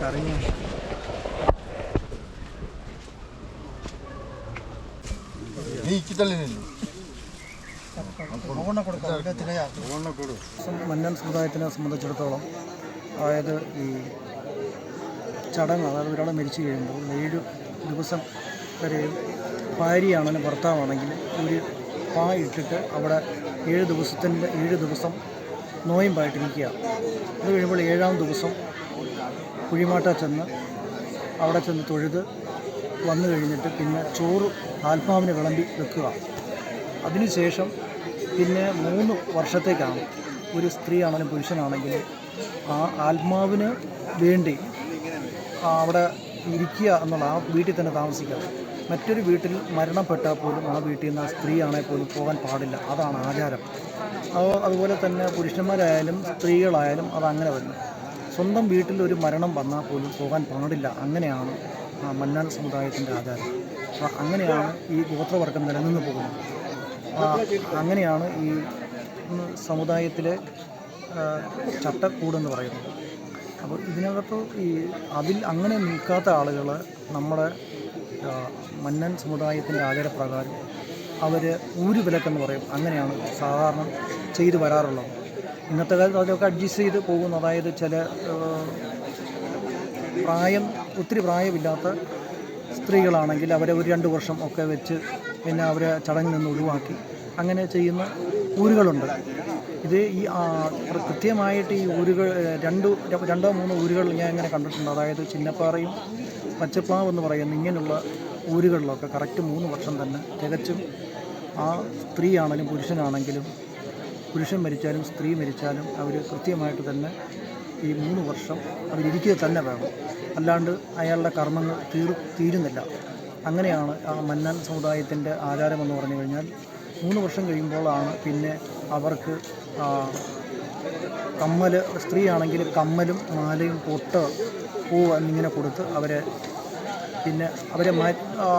കറങ്ങി മന്നൻ സമുദായത്തിനെ സംബന്ധിച്ചിടത്തോളം അതായത് ഈ ചടങ്ങ് അതായത് ഒരാൾ മരിച്ചു കഴിയുമ്പോൾ ഏഴ് ദിവസം വരെയും ഭാര്യയാണെങ്കിലും ഭർത്താവാണെങ്കിൽ ഒരു പാ ഇട്ടിട്ട് അവിടെ ഏഴ് ദിവസത്തിന്റെ ഏഴ് ദിവസം നോയമ്പായിട്ടിരിക്കുക അത് കഴിയുമ്പോൾ ഏഴാം ദിവസം കുഴിമാട്ട ചെന്ന് അവിടെ ചെന്ന് തൊഴുത് വന്നു കഴിഞ്ഞിട്ട് പിന്നെ ചോറ് ആത്മാവിന് വിളമ്പി വെക്കുക. അതിനുശേഷം പിന്നെ മൂന്ന് വർഷത്തേക്കാണ് ഒരു സ്ത്രീ ആണെങ്കിലും പുരുഷനാണെങ്കിലും ആ ആത്മാവിന് വേണ്ടി അവിടെ ഇരിക്കുക എന്നുള്ള ആ വീട്ടിൽ തന്നെ താമസിക്കുക. മറ്റൊരു വീട്ടിൽ മരണപ്പെട്ടാൽ പോലും ആ വീട്ടിൽ നിന്ന് ആ സ്ത്രീയാണെങ്കിൽ പോലും പോകാൻ പാടില്ല. അതാണ് ആചാരം. അത് അതുപോലെ തന്നെ പുരുഷന്മാരായാലും സ്ത്രീകളായാലും അതങ്ങനെ വരുന്നു. സ്വന്തം വീട്ടിൽ ഒരു മരണം വന്നാൽ പോലും പോകാൻ പാടില്ല അങ്ങനെയാണ് ആ മന്നാൻ സമുദായത്തിന്റെ ആചാരം. അപ്പോൾ അങ്ങനെയാണ് ഈ ഗോത്രവർഗം നിലനിന്ന് പോകുന്നത്. അങ്ങനെയാണ് ഈ സമുദായത്തിലെ ചട്ടക്കൂടെന്ന് പറയുന്നത്. അപ്പോൾ ഇതിനകത്ത് ഈ അതിൽ അങ്ങനെ നിൽക്കാത്ത ആളുകൾ നമ്മുടെ മന്നൻ സമുദായത്തിന്റെ ആചാരപ്രകാരം അവർ ഊരുവിലക്കെന്ന് പറയും. അങ്ങനെയാണ് സാധാരണ ചെയ്തു വരാറുള്ളത്. ഇന്നത്തെ കാലത്ത് അതൊക്കെ അഡ്ജസ്റ്റ് ചെയ്ത് പോകുന്നു. അതായത് ചില പ്രായം ഒത്തിരി പ്രായമില്ലാത്ത സ്ത്രീകളാണെങ്കിൽ അവരെ ഒരു രണ്ട് വർഷം ഒക്കെ വെച്ച് പിന്നെ അവരെ ചടങ്ങിൽ നിന്ന് ഒഴിവാക്കി. അങ്ങനെ ചെയ്യുന്ന ഊരുകളുണ്ട്. ഇത് ഈ കൃത്യമായിട്ട് ഈ ഊരുകൾ രണ്ട് രണ്ടോ മൂന്നോ ഊരുകൾ ഞാൻ ഇങ്ങനെ കണ്ടിട്ടുണ്ട്. അതായത് ചിന്നപ്പാറയും പച്ചപ്പാവ് എന്ന് പറയുന്ന ഇങ്ങനെയുള്ള ഊരുകളിലൊക്കെ കറക്റ്റ് മൂന്ന് വർഷം തന്നെ തികച്ചും ആ സ്ത്രീയാണെങ്കിലും പുരുഷനാണെങ്കിലും പുരുഷൻ മരിച്ചാലും സ്ത്രീ മരിച്ചാലും അവർ കൃത്യമായിട്ട് തന്നെ ഈ മൂന്ന് വർഷം അവരിരിക്കുക തന്നെ വേണം. അല്ലാണ്ട് അയാളുടെ കർമ്മങ്ങൾ തീർ തീരുന്നില്ല. അങ്ങനെയാണ് ആ മന്നാൻ സമുദായത്തിന്റെ ആചാരമെന്ന് പറഞ്ഞു കഴിഞ്ഞാൽ മൂന്ന് വർഷം കഴിയുമ്പോഴാണ് പിന്നെ അവർക്ക് കമ്മൽ സ്ത്രീയാണെങ്കിൽ കമ്മലും മാലയും പൊട്ട് പൂവ് എന്നിങ്ങനെ കൊടുത്ത് അവരെ പിന്നെ അവരെ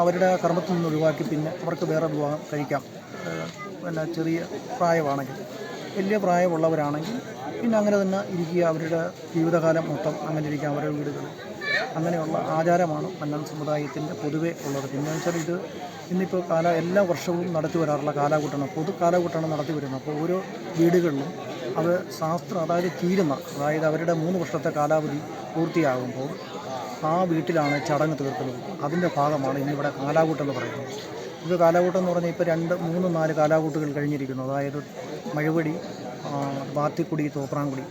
അവരുടെ കർമ്മത്തിൽ നിന്ന് ഒഴിവാക്കി പിന്നെ അവർക്ക് വേറെ വിവാഹം കഴിക്കാം. പിന്നെ ചെറിയ പ്രായമാണെങ്കിൽ. വലിയ പ്രായമുള്ളവരാണെങ്കിൽ പിന്നെ അങ്ങനെ തന്നെ ഇരിക്കുക. അവരുടെ ജീവിതകാലം മൊത്തം അങ്ങനെ ഇരിക്കുക. അവരുടെ വീടുകളിൽ അങ്ങനെയുള്ള ആചാരമാണ് മന്നൻ സമുദായത്തിന്റെ പൊതുവേ ഉള്ളത്. പിന്നെ വെച്ചാൽ ഇത് ഇന്നിപ്പോൾ കാല എല്ലാ വർഷവും നടത്തി വരാറുള്ള കാലാകൂട്ടണം പൊതു കാലാകൂട്ടണം നടത്തി വരുന്നത്. അപ്പോൾ ഓരോ വീടുകളിലും അത് ശാസ്ത്രം അതായത് തീരുന്ന അതായത് അവരുടെ മൂന്ന് വർഷത്തെ കാലാവധി പൂർത്തിയാകുമ്പോൾ ആ വീട്ടിലാണ് ചടങ്ങ് തീർക്കുന്നത്. അതിന്റെ ഭാഗമാണ് ഇന്നിവിടെ കാലാകൂട്ടം എന്ന് പറയുന്നത്. ഇത് കാലാകൂട്ടം എന്ന് പറഞ്ഞാൽ ഇപ്പോൾ രണ്ട് മൂന്ന് നാല് കാലാകൂട്ടുകൾ കഴിഞ്ഞിരിക്കുന്നു. അതായത് മഴവടി ബാത്തിക്കുടി തോപ്രാംകുടി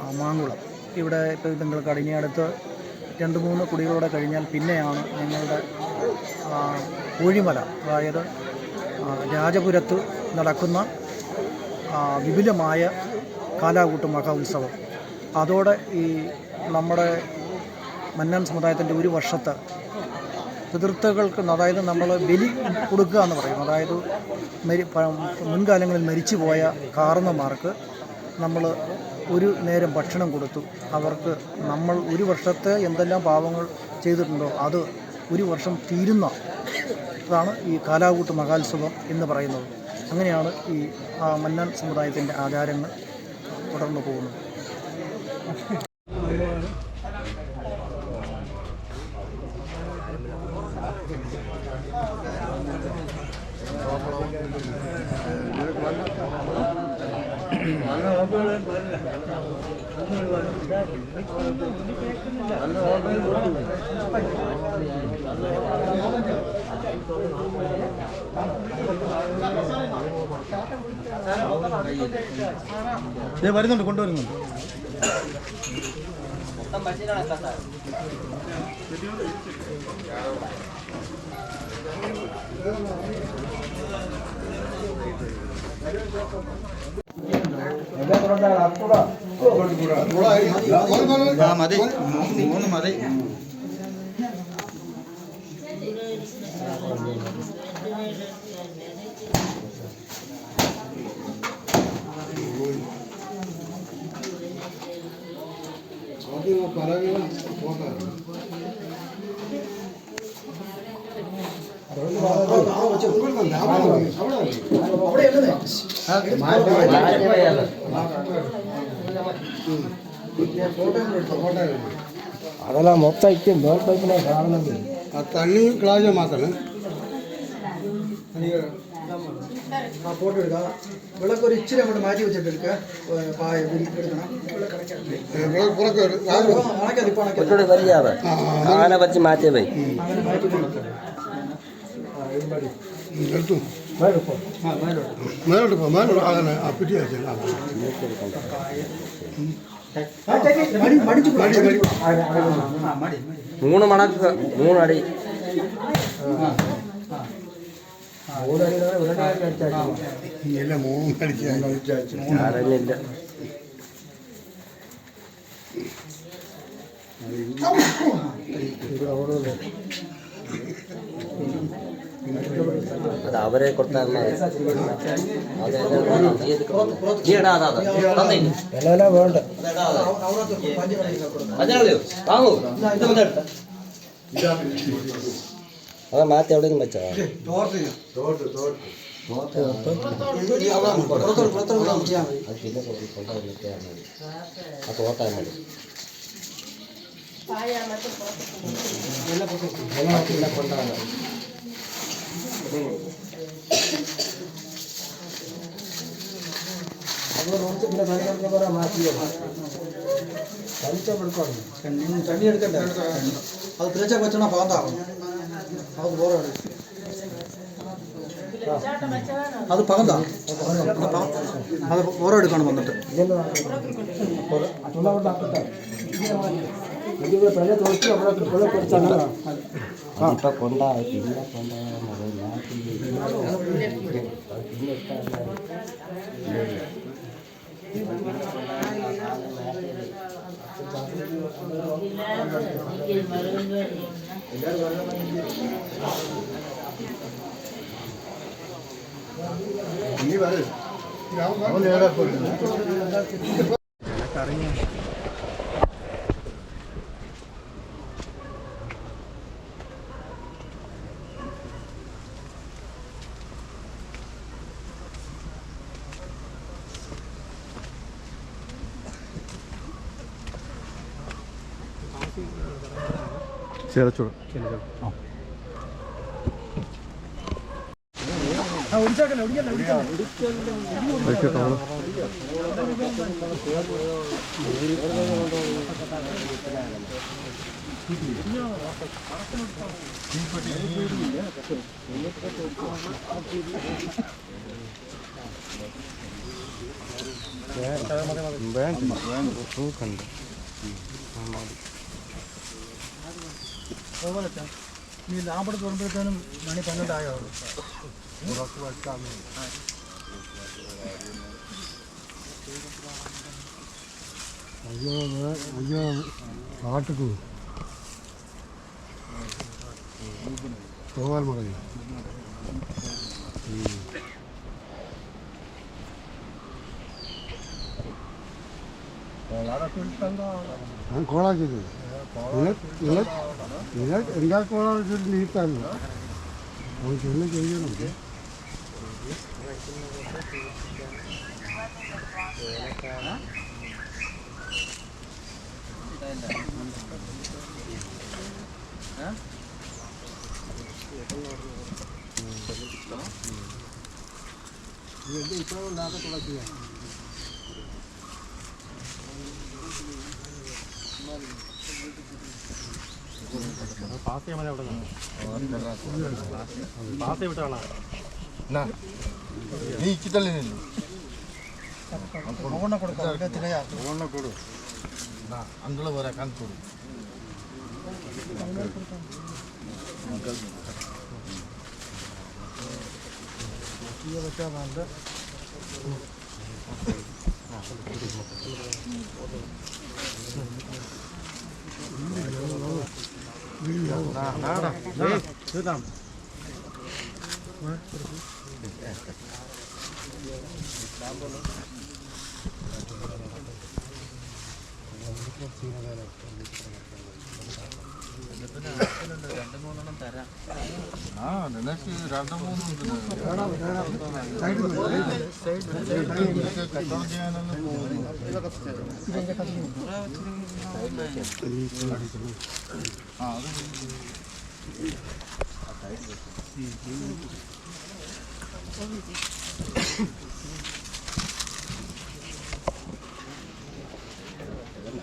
ആ, മാങ്കുളം. ഇവിടെ ഇപ്പോൾ ബംഗൾക്കാട് ഇനി അടുത്ത് രണ്ട് മൂന്ന് കുടികളൂടെ കഴിഞ്ഞാൽ പിന്നെയാണ് ഞങ്ങളുടെ കോഴിമല അതായത് രാജപുരത്ത് നടക്കുന്ന വിപുലമായ കാലാകൂട്ട് മഹോത്സവം. അതോടെ ഈ നമ്മുടെ മന്നാൻ സമുദായത്തിന്റെ ഒരു വർഷത്തെ പിതൃത്തകൾക്ക് അതായത് നമ്മൾ ബലി കൊടുക്കുക എന്ന് പറയും. അതായത് മരി മുൻകാലങ്ങളിൽ മരിച്ചു പോയ കാർന്നമാർക്ക് നമ്മൾ ഒരു നേരം ഭക്ഷണം കൊടുത്തു. അവർക്ക് നമ്മൾ ഒരു വർഷത്തെ എന്തെല്ലാം പാവങ്ങൾ ചെയ്തിട്ടുണ്ടോ അത് ഒരു വർഷം തീരുന്ന അതാണ് ഈ കാലാകൂട്ട് മഹാത്സവം എന്ന് പറയുന്നത്. അങ്ങനെയാണ് ഈ മന്നാൻ സമുദായത്തിന്റെ ആചാരങ്ങൾ തുടർന്നു പോകുന്നത്. വരുന്നുണ്ട് കൊണ്ടുവരുന്നുണ്ട്. മതി. മൂന്ന് മതി. ఓ పరవేనా పోతారు ಅದೆಲ್ಲ ಮೊತ್ತ ಇಕ್ಕೆ ದೊಡ್ಡ ಪೈಪಿನ ಕಾರಣ ಆ ತಣ್ಣಿ ಕ್ಲಾಜ ಮಾತಾಡ ಫೋಟೋ ಇಡಾ വിളക്ക് ഒരു ഇച്ചിരി അങ്ങോട്ട് മാറ്റി വെച്ചിട്ട് എടുക്കുക ഏ, പായ ഉരി എടുക്കണം പുറത്ത് ആ, അണക്കത് ഇപ്പൊ അണക്കത് കുറച്ചുകൂടി വലിയാതെ അങ്ങനെ വെച്ച് മാറ്റിയേ പോയി അങ്ങനെ മാറ്റി വെക്കണം. എടുത്തു മേലോട്ട് പോ മേലോട്ട് അങ്ങനെ ആ പിറ്റി വെച്ചാൽ ആ, ചേച്ചി, മടി മടിച്ചു മടി മടി മൂന്ന് മണക്ക് മൂന്നടി ഇല്ല മൂന്നും അടിച്ചു അത് അവരെ കൊടുത്താൽ വേണ്ട അത് നീ എടുക്ക് വന്ന്. നീ ഇടാ അതാ അതാ. തന്നെ ഇല്ല. എല്ലാം വേണ്ട അതെടാ അതാ. അവിടെ പഞ്ചകളി കൊടുക്കണം മഞ്ഞളയോ വാങ്ങൂ ഇത് വന്ന് എടുത്ത. അത് മാറ്റി എവിടെയെങ്കിലും വെച്ചോ പുറത്തോട്ട് പുറത്തോട്ട് ചെയ്യാൻ മതി അത് പിന്നെ കൊണ്ട് കൊണ്ടുവന്നിട്ടാൽ മതി ആ തോട്ടാൽ മതി എല്ലാം വേണ്ട കൊണ്ടുവരാൻ മതി തണ്ണി തണ്ണി എടുക്കണ്ടേ അത് മണി വെച്ചണ അയ്യോ അയ്യോ ബോറാണ് അത് പകന്താ അത് ബോറ എടുക്കണം വന്നിട്ട് അതിപ്പോ കൊണ്ടാ പിന്നെ കൊണ്ടുപോകാൻ നീ വരൂ അവൻ നേരെ പോയി പാസ് മതി അവിടെ പാസ് വിട്ടാണോ നീ ഇച്ചിട്ടല്ലേ ഓണ കൊടുക്കാം ഓണ കൊടു ಅಂಗಳ ಬರ ಕಾಣ್ಕೊಡು ಬಂದ Nada, nada. Sit down. Thank you. ആ നിനക്ക് രണ്ടു മൂന്നും കച്ചവടം ചെയ്യാനൊന്നും പോകുന്നു ആ അത്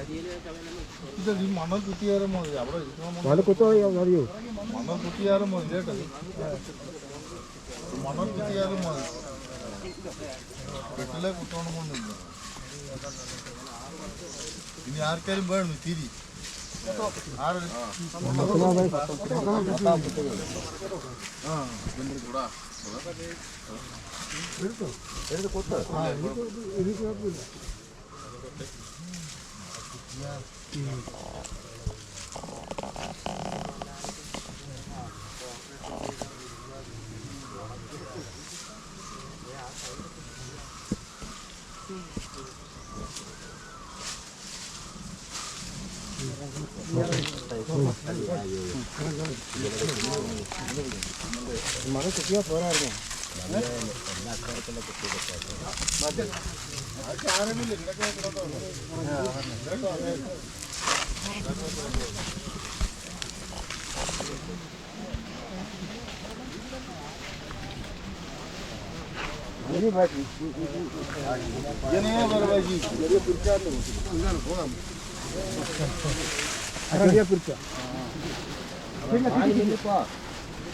ഇത് ഈ മണൽ കുത്തിയാലും മതി. അവിടെ ഇരിക്കണം അറിയോ. മണൽ കുത്തിയാലും മതി കേട്ടോ. മണൽ കുത്തിയാലും മതി. കെട്ടിലെ കുത്തോണമെന്നില്ല ഇനി ആർക്കാരും വേണം തിരി. ആരും? ആ ജനീയ പരവാജി നീ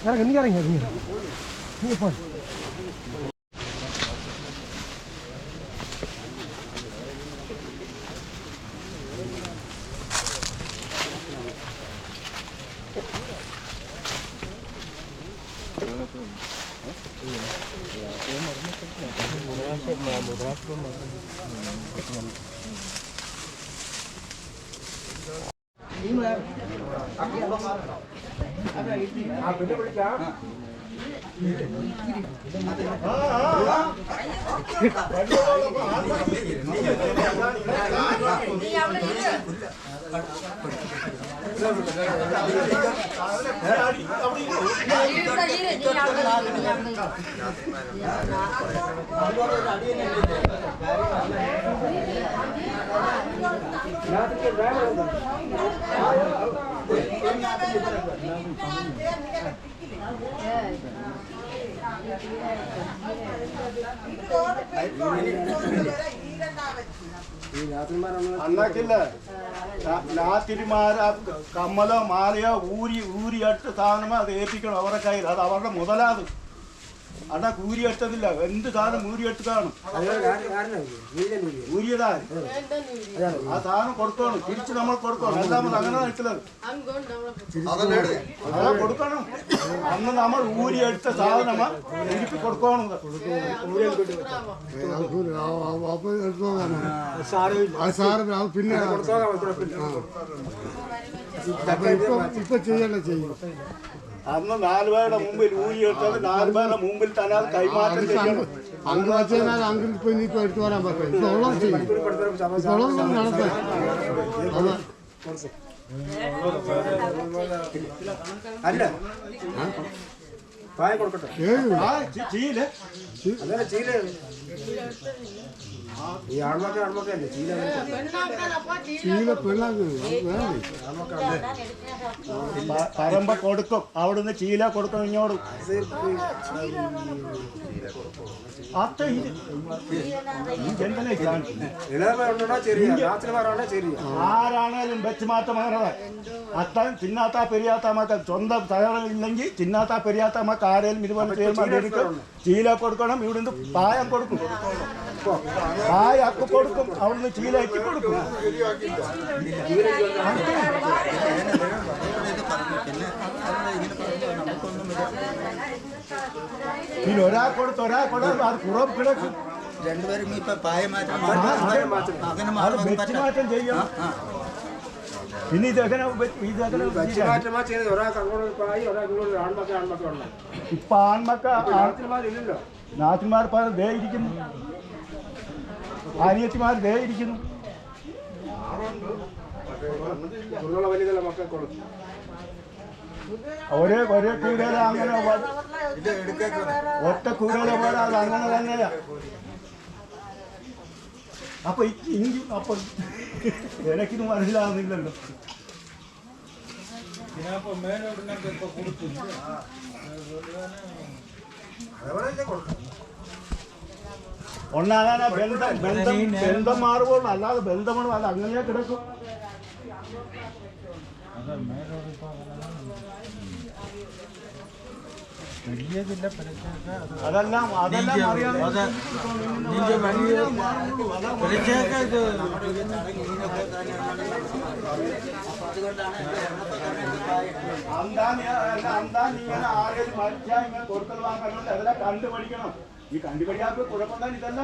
ഇറങ്ങി ഇറങ്ങി നീ പോ அடியே അന്നക്കില്ല രാത്രിമാര കമ്മലോ മാലയോ ഊരി ഊരിയിട്ട് സാധനമോ അത് ഏൽപ്പിക്കണം അവരുടെ കയ്യിൽ അത് അവരുടെ മുതലാത് കൂരി എടുത്തതില്ല എന്ത് സാധനം കൂരി എടുത്ത് കാണും? ആ സാധനം കൊടുക്കണം തിരിച്ച് നമ്മൾ കൊടുക്കണം. എല്ലാമത് അങ്ങനെ നിൽക്കുന്നത് അതാ കൊടുക്കണം. അന്ന് നമ്മൾ ഊരി എടുത്ത സാധനം തിരിച്ച് കൊടുക്കണം പിന്നെ ഇപ്പൊ ചെയ്യണ്ട ചെയ്യും. അന്ന് നാല് പേരുടെ മുമ്പിൽ ഊരിയെടുത്തത് നാല് പേരുടെ മുമ്പിൽ തന്നെ അത് കൈമാറ്റം ചെയ്യണം. അങ്ക് വെച്ചാൽ അങ്കിൾ ഇപ്പൊ ഇനിയിപ്പോ എടുത്തു വരാൻ പറ്റും ഇപ്പൊ ഉള്ളത് ചെയ്യും. ഇപ്പൊ ഉള്ളത് നടത്താം. അല്ല. പ്രായം കൊടുക്കട്ടെ. ഏഴ് ആ ചി- ചെയ്യില്ലേ അങ്ങനെ ചീല ഈ ആൺമക്ക ആൺമക്കല്ലേ ചീല ചീല പെണ്ണാക്ക് വേണ്ടേ പരമ്പ കൊടുക്കും. അവിടുന്ന് ചീല കൊടുക്കും ഇങ്ങോട്ട്. അത്ത ആരാണേലും വെച്ച് മാറ്റമാകണത് അത്തൻ ചിന്നാത്ത പെരിയാത്ത മക്കൾ. സ്വന്തം തകരില്ലെങ്കിൽ തിന്നാത്ത ചിന്നാത്ത പെരിയാത്ത മക്കൾ. ആരേലും ഇതുപോലെ ചീല കൊടുക്കണം. ഇവിടുന്ന് പായം കൊടുക്കും. പായ അക്ക് കൊടുക്കും അവിടുന്ന് ചീലയ്ക്ക് കൊടുക്കും പിന്നെ ഒരാൾ കൊടുത്ത് ഒരാൾ കൊടുത്ത് അത് കുറവ് കിടക്കും രണ്ടുപേരും ഇപ്പൊ പായമാറ്റം ആ, അങ്ങനെ അത് വെച്ച് മാറ്റം ചെയ്യണം പിന്നെ ഇതെങ്ങനെ ഇതെങ്ങനെ വെച്ച് മാറ്റമാ ചെയ്തത് ഒരാൾക്ക് അങ്ങോട്ട് ഒരു പായി ഒരാൾക്ക് ഇങ്ങോട്ട് ഒരു ആൺമക്ക ആൺമക്ക ഉണ്ട് ഇപ്പൊ ആൺമക്ക ആൺമാരില്ലല്ലോ നാത്തിമാർ പല ദേ ഇരിക്കുന്നു അനിയത്തിമാർ ദേ ഇരിക്കുന്നു. ഉള്ള വലിയ മക്കൾ കൊടുക്കും ഒരേ ഒരേ കൂടല അങ്ങനെ ഒറ്റ കൂടല പോലെ അത് അങ്ങനെ തന്നെയാ. അപ്പൊ ഇനി അപ്പൊ എനിക്കിത് മനസ്സിലാകുന്നില്ലല്ലോ ഒന്നാകാന ബന്ധം ബന്ധം ബന്ധം മാറുമ്പോൾ അല്ലാതെ ബന്ധമാണ് അത് അങ്ങനെ കിടക്കും. അതെല്ലാം അതെല്ലാം അറിയാം. അന്താ അന്താ ഇങ്ങനെ ആരെങ്കിലും മരിച്ചാ ഇങ്ങനെ കൊടുക്കൽ വാങ്ങലുണ്ട് അതെല്ലാം കണ്ടുപഠിക്കണം ഈ കണ്ടുപിടിയാപ്പ് കുഴപ്പമെന്നാൽ ഇതല്ല.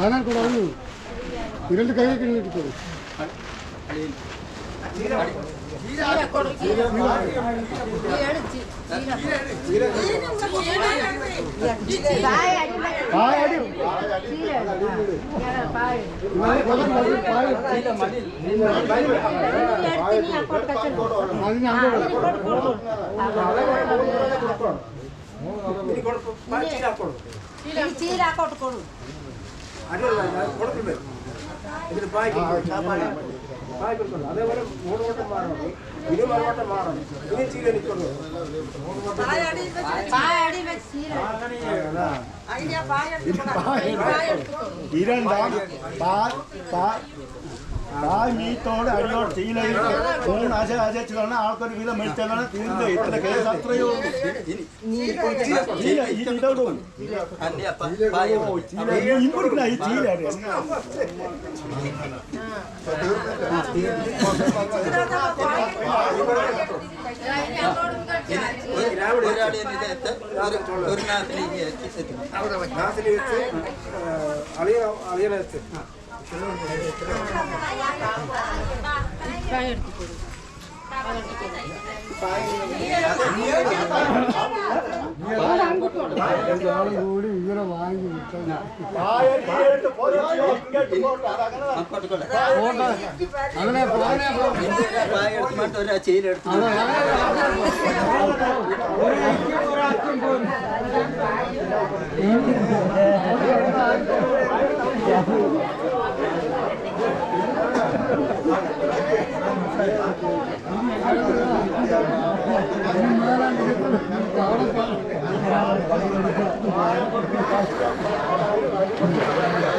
ஆனால் கூட இரண்டு கையை கிழித்து ചീരാക്കോട്ട് കൊടുക്കും അടിയുള്ള കൊടുക്കുന്നുണ്ട് ഇതിന് പായ് പായ് കൊടുക്കണം അതേപോലെ മൂന്ന് വട്ടം മാറണം. ഇനി ഒരു വട്ടം മാറണം. ഇനി ചീല നിൽക്കുന്നു പായടി വെച്ച് മൂന്ന് ആശ ആൾക്കൊരു വീതം ഇത്ര കേസ് അത്രയേ ഉള്ളൂ. ചീല ഈ ഈ ചീല ഒരു വെച്ച് അളിയ അളിയനെ വെച്ച്. കൂടി ഇങ്ങനെ വാങ്ങി അങ്ങനെ ഒരു ചീര എടുത്തു ഒരാൾക്കും Thank you.